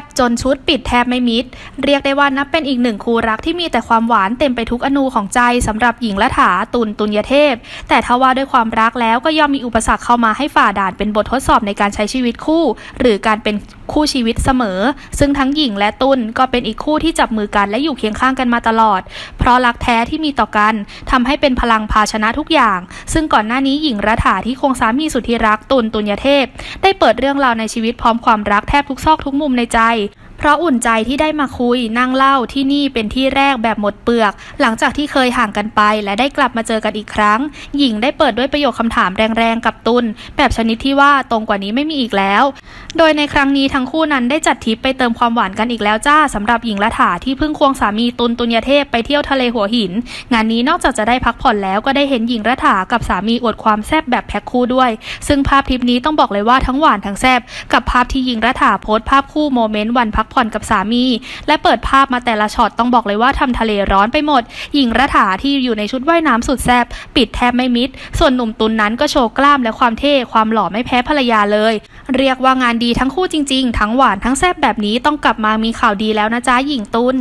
บจนชุดปิดแทบไม่มิด เรียกได้ว่านับเป็นอีกหนึ่งคู่รักที่มีแต่ความหวานเต็มไปทุกอนูของใจสำหรับหญิงละถาตุลตุลยเทพ แต่ถ้าว่าด้วยความรักแล้วก็ย่อมมีอุปสรรคเข้ามาให้ฝ่าด่านเป็นบททดสอบในการใช้ชีวิตคู่ หรือการเป็นคู่ชีวิตเสมอ ซึ่งทั้งหญิงและตุลก็เป็นอีกคู่ที่จับมือกันและอยู่เคียงข้างกันมาตลอด ราะรักแท้ที่มีต่อกันทำให้เป็นพลังภาชนะทุกอย่าง ซึ่งก่อนหน้านี้หญิงรัฐาที่คงสามีสุดที่รักตุลตุลยเทพ ได้เปิดเรื่องราวในชีวิตพร้อมความรักแทบทุกซอกทุกมุมในใจ เพราะอุ่นใจที่ได้มาคุยนั่งเล่าที่นี่เป็นที่แรกแบบหมดเปลือก หลังจากที่เคยห่างกันไป และได้กลับมาเจอกันอีกครั้ง หญิงได้เปิดด้วยประโยคคำถามแรงๆกับตุลแบบชนิดที่ว่าตรงกว่านี้ไม่มีอีกแล้ว โดยในครั้งนี้ทั้งคู่นั้นได้จัดทริปไปเติมความหวานกันอีกแล้วจ้าสำหรับหญิงละถาที่เพิ่งควงสามีตุลตุลยเทพไปเที่ยวทะเลหัวหิน งานนี้นอกจากจะได้พักผ่อนแล้วก็ได้เห็นหญิงละถากับสามีอวดความแซ่บแบบแพ็คคู่ด้วย ซึ่งภาพทริปนี้ต้องบอกเลยว่าทั้งหวานทั้งแซ่บกับภาพที่หญิงละถาโพสต์ภาพคู่โมเมนต์วันพักผ่อนกับสามี และเปิดภาพมาแต่ละช็อตต้องบอกเลยว่าทำทะเลร้อนไปหมด หญิงระถาที่อยู่ในชุดว่ายน้ำสุดแซ่บปิดแทบไม่มิด ส่วนหนุ่มตุนนั้นก็โชว์กล้ามและความเท่ความหล่อไม่แพ้ภรรยาเลย เรียกว่างานดีทั้งคู่จริง ๆ ทั้งหวานทั้งแซ่บแบบนี้ต้องกลับมามีข่าวดีแล้วนะจ๊ะหญิงตุน